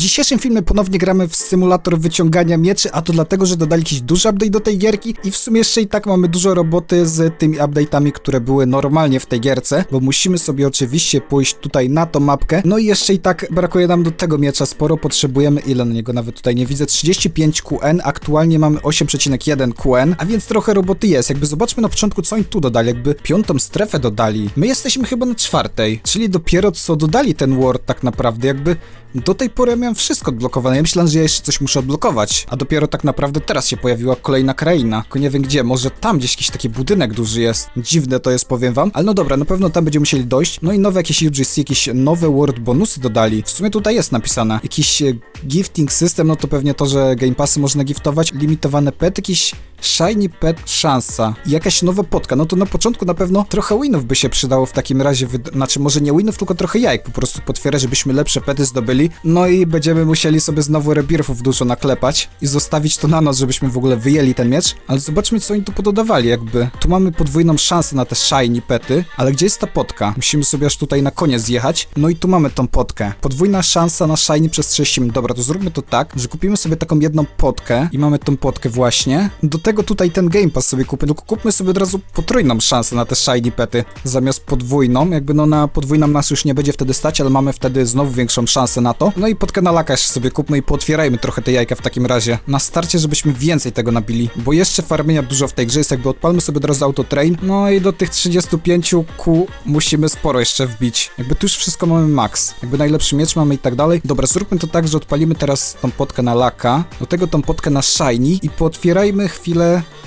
dzisiejszym filmie ponownie gramy w symulator wyciągania mieczy, a to dlatego, że dodali jakiś duży update do tej gierki i w sumie jeszcze i tak mamy dużo roboty z tymi update'ami, które były normalnie w tej gierce, bo musimy sobie oczywiście pójść tutaj na tą mapkę, no i jeszcze i tak brakuje nam do tego miecza sporo, potrzebujemy, ile na niego nawet tutaj nie widzę, 35 QN, aktualnie mamy 8,1 QN, a więc trochę roboty jest, jakby zobaczmy na początku, co oni tu dodali, jakby piątą strefę dodali. My jesteśmy chyba na czwartej, czyli dopiero co dodali ten ward tak naprawdę, jakby do tej pory ja miałem wszystko odblokowane. Ja myślałem, że ja jeszcze coś muszę odblokować, a dopiero tak naprawdę teraz się pojawiła kolejna kraina. Tylko nie wiem gdzie, może tam gdzieś jakiś taki budynek duży jest. Dziwne to jest, powiem wam. Ale no dobra, na pewno tam będziemy musieli dojść. No i nowe jakieś UGC, jakieś nowe word bonusy dodali. W sumie tutaj jest napisane. Jakiś e, gifting system, no to pewnie to, że Game Passy można giftować. Limitowane pet, jakiś Shiny Pet szansa. I jakaś nowa potka. No to na początku na pewno trochę winów by się przydało w takim razie. Znaczy, może nie winów, tylko trochę jajek po prostu potwierać, żebyśmy lepsze pety zdobyli. No i będziemy musieli sobie znowu rebirfów dużo naklepać i zostawić to na noc, żebyśmy w ogóle wyjęli ten miecz. Ale zobaczmy, co oni tu pododawali, jakby. Tu mamy podwójną szansę na te shiny pety, ale gdzie jest ta potka? Musimy sobie aż tutaj na koniec zjechać. No i tu mamy tą potkę. Podwójna szansa na shiny przez 30 minut. Dobra, to zróbmy to tak, że kupimy sobie taką jedną potkę i mamy tą potkę właśnie. Do tego tutaj ten Game Pass sobie kupmy, tylko kupmy sobie od razu potrójną szansę na te shiny pety zamiast podwójną. Jakby no na podwójną nas już nie będzie wtedy stać, ale mamy wtedy znowu większą szansę na to. No i laka jeszcze sobie kupmy i pootwierajmy trochę te jajka w takim razie. Na starcie, żebyśmy więcej tego nabili, bo jeszcze farmienia dużo w tej grze jest, jakby odpalmy sobie od razu autotrain. No i do tych 35 ku musimy sporo jeszcze wbić. Jakby tu już wszystko mamy max. Jakby najlepszy miecz mamy i tak dalej. Dobra, zróbmy to tak, że odpalimy teraz tą potkę na laka, do tego tą potkę na shiny i pootwierajmy chwilę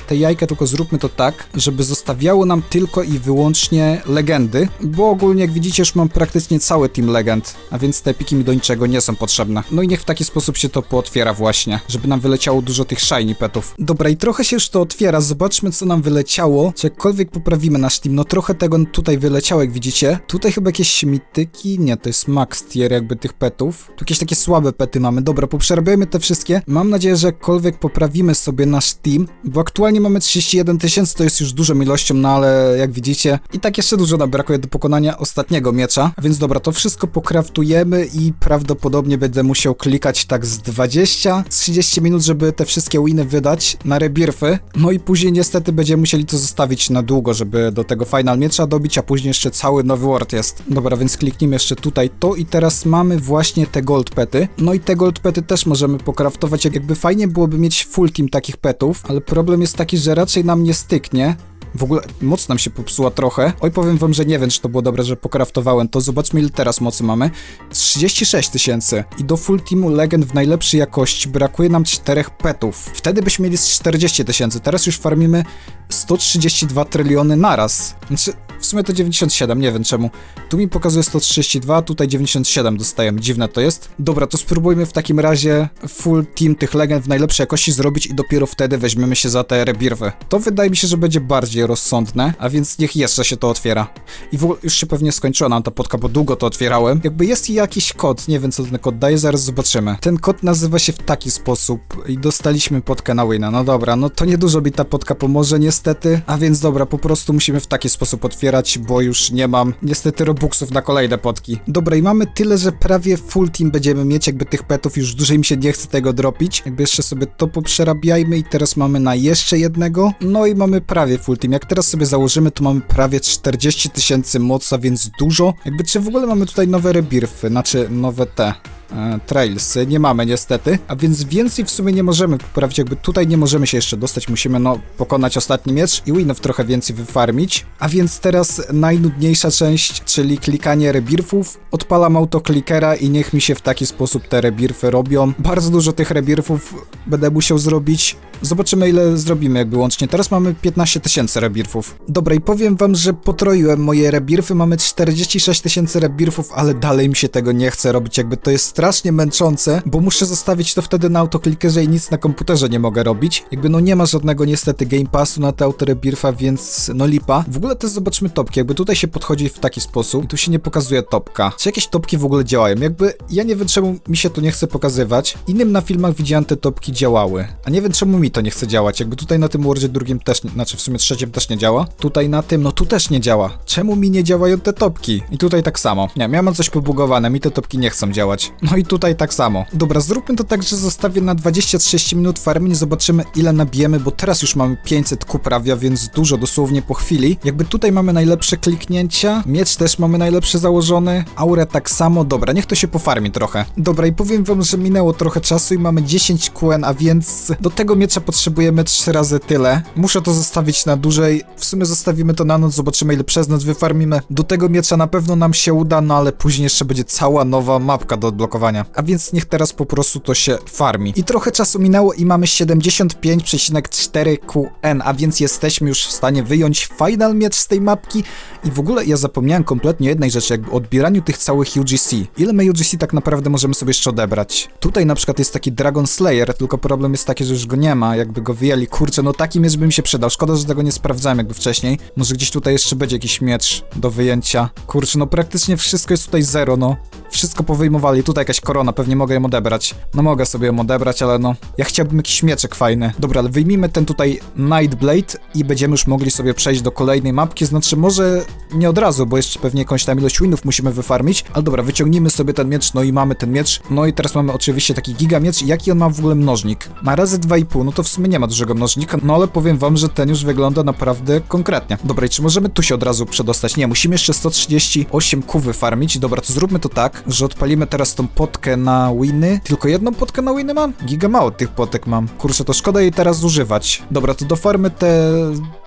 te jajka, tylko zróbmy to tak, żeby zostawiało nam tylko i wyłącznie legendy, bo ogólnie jak widzicie już mam praktycznie cały team legend, a więc te epiki mi do niczego nie są potrzebne. No i niech w taki sposób się to pootwiera właśnie, żeby nam wyleciało dużo tych shiny petów. Dobra i trochę się już to otwiera, zobaczmy co nam wyleciało, czy jakkolwiek poprawimy nasz team, no trochę tego tutaj wyleciało jak widzicie. Tutaj chyba jakieś mityki, nie, to jest max tier jakby tych petów. Tu jakieś takie słabe pety mamy, dobra, poprzerabiamy te wszystkie. Mam nadzieję, że jakkolwiek poprawimy sobie nasz team, bo aktualnie mamy 31 tysięcy, to jest już dużą ilością, no ale jak widzicie, i tak jeszcze dużo nam brakuje do pokonania ostatniego miecza. Więc dobra, to wszystko pokraftujemy i prawdopodobnie będę musiał klikać tak z 20-30 minut, żeby te wszystkie winy wydać na rebirfy. No i później niestety będziemy musieli to zostawić na długo, żeby do tego final miecza dobić, a później jeszcze cały nowy word jest. Dobra, więc kliknijmy jeszcze tutaj to i teraz mamy właśnie te gold pety. No i te gold pety też możemy pokraftować, jak- jakby fajnie byłoby mieć full team takich petów, ale problem jest taki, że raczej nam nie styknie. W ogóle moc nam się popsuła trochę. Oj, powiem wam, że nie wiem, czy to było dobre, że pokraftowałem to. Zobaczmy, ile teraz mocy mamy. 36 tysięcy. I do full teamu legend w najlepszej jakości brakuje nam czterech petów. Wtedy byśmy mieli z 40 tysięcy. Teraz już farmimy 132 tryliony naraz. Znaczy, w sumie to 97, nie wiem czemu. Tu mi pokazuje 132, tutaj 97 dostajemy. Dziwne to jest. Dobra, to spróbujmy w takim razie full team tych legend w najlepszej jakości zrobić i dopiero wtedy weźmiemy się za te rebirwy. To wydaje mi się, że będzie bardziej rozsądne, a więc niech jeszcze się to otwiera. I w ogóle już się pewnie skończyła nam ta podka, bo długo to otwierałem. Jakby jest jakiś kod, nie wiem co ten kod daje, zaraz zobaczymy. Ten kod nazywa się w taki sposób i dostaliśmy podkę na wina. No dobra, no to niedużo mi ta podka pomoże niestety, a więc dobra, po prostu musimy w taki sposób otwierać, bo już nie mam niestety robuxów na kolejne podki. Dobra, i mamy tyle, że prawie full team będziemy mieć, jakby tych petów już dłużej mi się nie chce tego dropić. Jakby jeszcze sobie to poprzerabiajmy i teraz mamy na jeszcze jednego, no i mamy prawie full team. Jak teraz sobie założymy, to mamy prawie 40 tysięcy moca, więc dużo. Jakby czy w ogóle mamy tutaj nowe rebirfy, znaczy nowe te e, trailsy, nie mamy niestety, a więc więcej w sumie nie możemy poprawić, jakby tutaj nie możemy się jeszcze dostać, musimy no pokonać ostatni miecz i winów trochę więcej wyfarmić, a więc teraz najnudniejsza część, czyli klikanie rebirfów, odpalam autoklikera i niech mi się w taki sposób te rebirfy robią, bardzo dużo tych rebirfów będę musiał zrobić, zobaczymy ile zrobimy jakby łącznie, teraz mamy 15 tysięcy rebirfów. Dobra i powiem wam, że potroiłem moje rebirfy, mamy 46 tysięcy rebirfów, ale dalej mi się tego nie chce robić, jakby to jest strasznie męczące, bo muszę zostawić to wtedy na autoklikerze i nic na komputerze nie mogę robić. Jakby no nie ma żadnego niestety Game Passu na te autorebirfa, więc no lipa. W ogóle też zobaczmy topki, jakby tutaj się podchodzi w taki sposób i tu się nie pokazuje topka. Czy jakieś topki w ogóle działają? Jakby ja nie wiem czemu mi się to nie chce pokazywać. Innym na filmach widziałem te topki działały, a nie wiem czemu mi to nie chce działać. Jakby tutaj na tym Wordzie drugim też, znaczy w sumie trzecim też nie działa. Tutaj na tym, no tu też nie działa. Czemu mi nie działają te topki? I tutaj tak samo. Nie, ja mam coś pobugowane, mi te topki nie chcą działać. No i tutaj tak samo. Dobra, zróbmy to tak, że zostawię na 23 minut farming, zobaczymy ile nabijemy, bo teraz już mamy 500 ku prawie, więc dużo dosłownie po chwili. Jakby tutaj mamy najlepsze kliknięcia, miecz też mamy najlepszy założony, aurę tak samo. Dobra, niech to się pofarmi trochę. Dobra, i powiem wam, że minęło trochę czasu i mamy 10 QN, a więc do tego miecza potrzebujemy 3 razy tyle. Muszę to zostawić na dłużej. W sumie zostawimy to na noc, zobaczymy ile przez noc wyfarmimy. Do tego miecza na pewno nam się uda, no ale później jeszcze będzie cała nowa mapka do odblokowania. A więc niech teraz po prostu to się farmi. I trochę czasu minęło i mamy 75,4 QN, a więc jesteśmy już w stanie wyjąć final miecz z tej mapki. I w ogóle ja zapomniałem kompletnie jednej rzeczy, jakby odbieraniu tych całych UGC. Ile my UGC tak naprawdę możemy sobie jeszcze odebrać? Tutaj na przykład jest taki Dragon Slayer, tylko problem jest taki, że już go nie ma, jakby go wyjęli. Kurczę, no taki miecz by mi się przydał. Szkoda, że tego nie sprawdzałem jakby wcześniej. Może gdzieś tutaj jeszcze będzie jakiś miecz do wyjęcia. Kurczę, no praktycznie wszystko jest tutaj zero, no. Wszystko powyjmowali. Tutaj jakaś korona, pewnie mogę ją odebrać. No mogę sobie ją odebrać, ale no... Ja chciałbym jakiś mieczek fajny. Dobra, ale wyjmijmy ten tutaj Nightblade i będziemy już mogli sobie przejść do kolejnej mapki. Znaczy, może nie od razu, bo jeszcze pewnie jakąś tam ilość winów musimy wyfarmić. Ale dobra, wyciągnijmy sobie ten miecz, no i mamy ten miecz. No i teraz mamy oczywiście taki giga miecz. Jaki on ma w ogóle mnożnik? Ma razy 2,5, no to w sumie nie ma dużego mnożnika, no ale powiem wam, że ten już wygląda naprawdę konkretnie. Dobra, i czy możemy tu się od razu przedostać? Nie, musimy jeszcze 138 ku wyfarmić. Dobra, to zróbmy to tak, że odpalimy teraz tą potkę na winy. Tylko jedną potkę na winy mam? Giga mało tych potek mam. Kurczę, to szkoda jej teraz używać. Dobra, to dofarmy te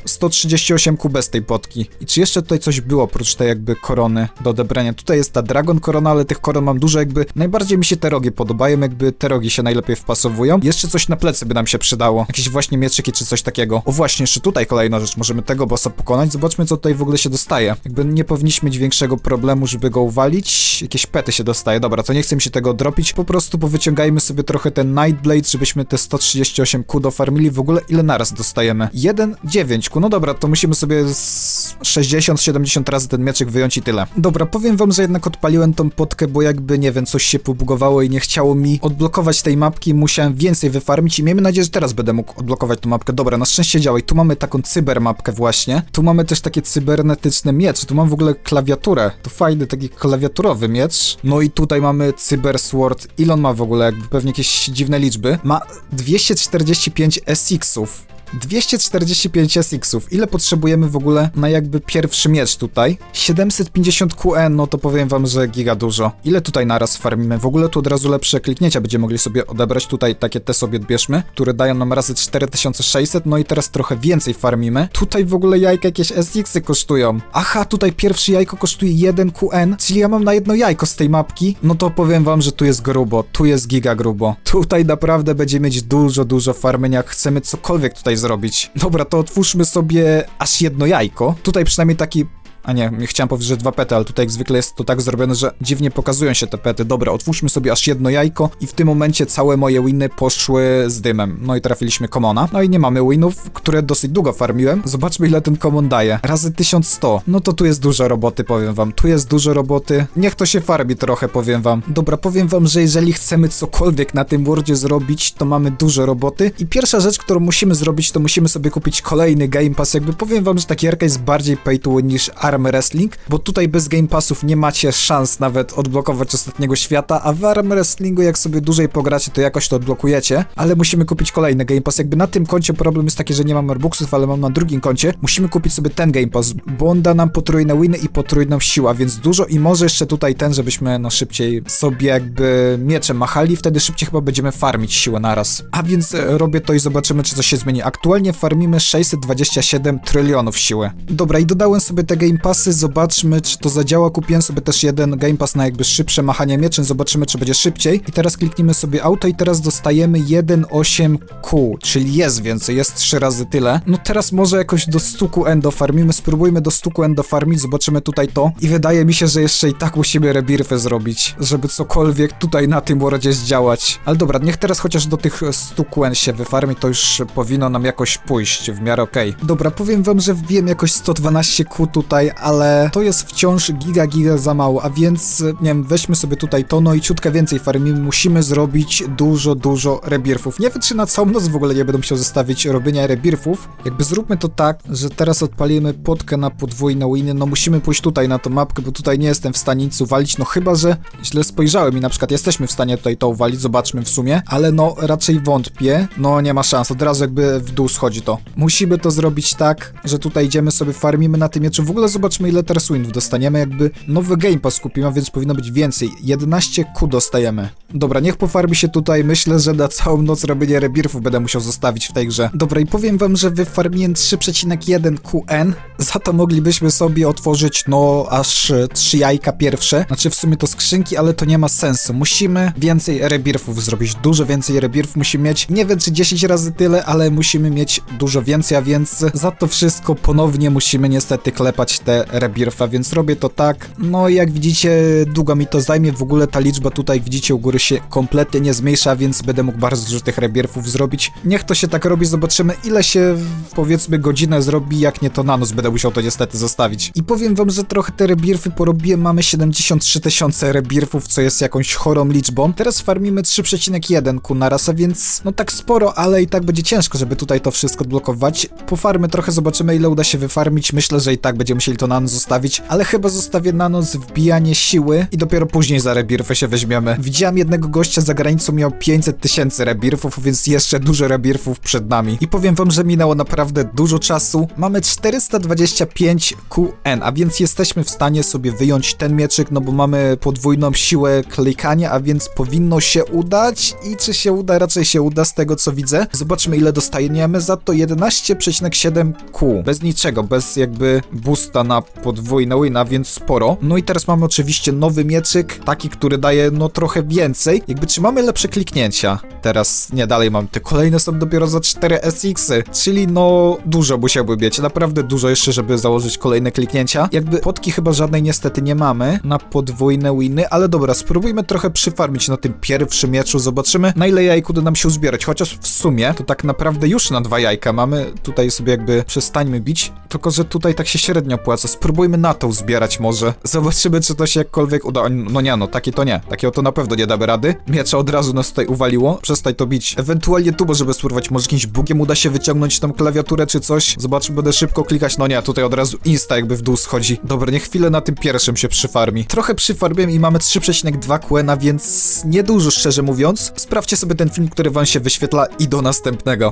138 ku bez tej potki. I czy jeszcze tutaj coś było oprócz tej jakby korony do odebrania? Tutaj jest ta Dragon Korona, ale tych koron mam dużo jakby... Najbardziej mi się te rogi podobają, jakby te rogi się najlepiej wpasowują. Jeszcze coś na plecy by nam się przydało. Jakieś właśnie mieczyki czy coś takiego. O właśnie, jeszcze tutaj kolejna rzecz. Możemy tego bossa pokonać. Zobaczmy, co tutaj w ogóle się dostaje. Jakby nie powinniśmy mieć większego problemu, żeby go uwalić. Jakieś pety się dostaje. Dobra, to nie chcę mi się tego dropić. Po prostu powyciągajmy sobie trochę ten Nightblade, żebyśmy te 138 ku dofarmili. W ogóle ile naraz dostajemy? 1, 9 No dobra, to musimy sobie z 60-70 razy ten mieczek wyjąć i tyle. Dobra, powiem wam, że jednak odpaliłem tą potkę, bo jakby, nie wiem, coś się pobugowało i nie chciało mi odblokować tej mapki. Musiałem więcej wyfarmić i miejmy nadzieję, że teraz będę mógł odblokować tą mapkę. Dobra, na szczęście działa i tu mamy taką cybermapkę właśnie. Tu mamy też takie cybernetyczne miecze. Tu mam w ogóle klawiaturę. To fajny taki klawiaturowy miecz. No i tutaj mamy Cyber Sword. Ile on ma w ogóle? Jakby pewnie jakieś dziwne liczby. Ma 245 SX-ów. 245 SX-ów. Ile potrzebujemy w ogóle na jakby pierwszy miecz tutaj? 750 QN, no to powiem wam, że giga dużo. Ile tutaj naraz farmimy? W ogóle tu od razu lepsze kliknięcia będziemy mogli sobie odebrać. Tutaj takie te sobie odbierzmy, które dają nam razy 4600, no i teraz trochę więcej farmimy. Tutaj w ogóle jajka jakieś SX-y kosztują. Aha, tutaj pierwsze jajko kosztuje 1 QN, czyli ja mam na jedno jajko z tej mapki. No to powiem wam, że tu jest grubo, tu jest giga grubo. Tutaj naprawdę będzie mieć dużo, dużo farmienia, jak chcemy cokolwiek tutaj zrobić. Dobra, to otwórzmy sobie aż jedno jajko. Tutaj przynajmniej taki a nie, chciałem powiedzieć, że dwa pety, ale tutaj jak zwykle jest to tak zrobione, że dziwnie pokazują się te pety. Dobra, otwórzmy sobie aż jedno jajko i w tym momencie całe moje winy poszły z dymem. No i trafiliśmy komona. No i nie mamy winów, które dosyć długo farmiłem. Zobaczmy ile ten komon daje. Razy 1100. No to tu jest dużo roboty, powiem wam. Tu jest dużo roboty. Niech to się farbi trochę, powiem wam. Dobra, powiem wam, że jeżeli chcemy cokolwiek na tym wordzie zrobić, to mamy dużo roboty. I pierwsza rzecz, którą musimy zrobić, to musimy sobie kupić kolejny Game Pass. Jakby powiem wam, że ta gierka jest bardziej pay to win niż Arm Wrestling, bo tutaj bez Game Passów nie macie szans nawet odblokować ostatniego świata, a w Arm Wrestlingu jak sobie dłużej pogracie, to jakoś to odblokujecie, ale musimy kupić kolejny Game Pass. Jakby na tym koncie problem jest taki, że nie mam Airbuxów, ale mam na drugim koncie. Musimy kupić sobie ten Game Pass, bo on da nam potrójne winy i potrójną siłę, więc dużo i może jeszcze tutaj ten, żebyśmy no szybciej sobie jakby mieczem machali, wtedy szybciej chyba będziemy farmić siłę naraz. A więc e, robię to i zobaczymy, czy coś się zmieni. Aktualnie farmimy 627 trylionów siły. Dobra, i dodałem sobie te Game Passy, zobaczmy, czy to zadziała. Kupiłem sobie też jeden Game Pass na jakby szybsze machanie mieczem, zobaczymy, czy będzie szybciej. I teraz kliknijmy sobie auto i teraz dostajemy 1,8Q, czyli jest więcej, jest 3 razy tyle. No teraz może jakoś do 100 QN dofarmimy, spróbujmy do 100 QN dofarmić, zobaczymy tutaj to. I wydaje mi się, że jeszcze i tak musimy rebirfy zrobić, żeby cokolwiek tutaj na tym wordzie zdziałać. Ale dobra, niech teraz chociaż do tych 100 QN się wyfarmi, to już powinno nam jakoś pójść w miarę okej. Dobra, powiem wam, że wbiłem jakoś 112 Q tutaj, ale to jest wciąż giga, giga za mało, a więc, nie wiem, weźmy sobie tutaj to, no i ciutkę więcej farmimy, musimy zrobić dużo, dużo rebirfów. Nie na całą noc w ogóle nie będę musiał zostawić robienia rebirfów. Jakby zróbmy to tak, że teraz odpalimy potkę na podwójne winy, no musimy pójść tutaj na tą mapkę, bo tutaj nie jestem w stanie nic uwalić, no chyba, że źle spojrzałem i na przykład jesteśmy w stanie tutaj to uwalić, zobaczmy w sumie, ale no raczej wątpię, no nie ma szans, od razu jakby w dół schodzi to. Musimy to zrobić tak, że tutaj idziemy sobie, farmimy na tym mieczu, w ogóle zobaczmy ile teraz winów dostaniemy, jakby nowy game pass kupimy, więc powinno być więcej, 11 Q dostajemy. Dobra, niech pofarmi się tutaj, myślę, że na całą noc robienie rebirfów będę musiał zostawić w tej grze. Dobra, i powiem wam, że wyfarmiłem 3,1 QN, za to moglibyśmy sobie otworzyć, no, aż 3 jajka pierwsze, znaczy w sumie to skrzynki, ale to nie ma sensu, musimy więcej rebirfów zrobić, dużo więcej rebirfów musimy mieć, nie wiem czy 10 razy tyle, ale musimy mieć dużo więcej, a więc za to wszystko ponownie musimy niestety klepać te rebirfa, więc robię to tak, no jak widzicie, długo mi to zajmie, w ogóle ta liczba tutaj, widzicie, u góry się kompletnie nie zmniejsza, więc będę mógł bardzo dużo tych rebirfów zrobić. Niech to się tak robi, zobaczymy ile się powiedzmy godzinę zrobi, jak nie to na noc będę musiał to niestety zostawić. I powiem wam, że trochę te rebirfy porobiłem, mamy 73 tysiące rebirfów, co jest jakąś chorą liczbą. Teraz farmimy 3,1 ku naraz, a więc no tak sporo, ale i tak będzie ciężko, żeby tutaj to wszystko odblokować. Pofarmy trochę, zobaczymy ile uda się wyfarmić, myślę, że i tak będziemy musieli to na noc zostawić, ale chyba zostawię na noc wbijanie siły i dopiero później za rebirfy się weźmiemy. Widziałem jednego gościa za granicą, miał 500 tysięcy rebirfów, więc jeszcze dużo rebirfów przed nami. I powiem wam, że minęło naprawdę dużo czasu. Mamy 425 QN, a więc jesteśmy w stanie sobie wyjąć ten mieczyk, no bo mamy podwójną siłę klikania, a więc powinno się udać i czy się uda? Raczej się uda z tego co widzę. Zobaczmy ile dostajemy za to 11,7 Q. Bez niczego, bez jakby boosta na podwójne win, a więc sporo. No i teraz mamy oczywiście nowy mieczyk, taki, który daje no trochę więcej. Jakby czy mamy lepsze kliknięcia? Teraz nie dalej mam. Te kolejne są dopiero za 4 SX-y, czyli no dużo musiałby mieć, naprawdę dużo jeszcze, żeby założyć kolejne kliknięcia. Jakby potki chyba żadnej niestety nie mamy na podwójne winy, ale dobra, spróbujmy trochę przyfarmić na tym pierwszym mieczu, zobaczymy na ile jajku uda nam się uzbierać, chociaż w sumie to tak naprawdę już na dwa jajka mamy, tutaj sobie jakby przestańmy bić, tylko że tutaj tak się średnio opłaca, spróbujmy na to uzbierać może, zobaczymy czy to się jakkolwiek uda, no nie no, takie to nie, takiego to na pewno nie damy rady, miecza od razu nas tutaj uwaliło, przestań to bić, ewentualnie tu możemy spróbować, może jakimś bugiem uda się wyciągnąć tą klawiaturę czy coś, zobaczmy, będę szybko klikać, no nie, tutaj od razu insta jakby w dół schodzi, dobra, niech chwilę na tym pierwszym się przyfarmi, trochę przyfarmiłem i mamy 3,2 QN, więc niedużo szczerze mówiąc, sprawdźcie sobie ten film, który wam się wyświetla i do następnego.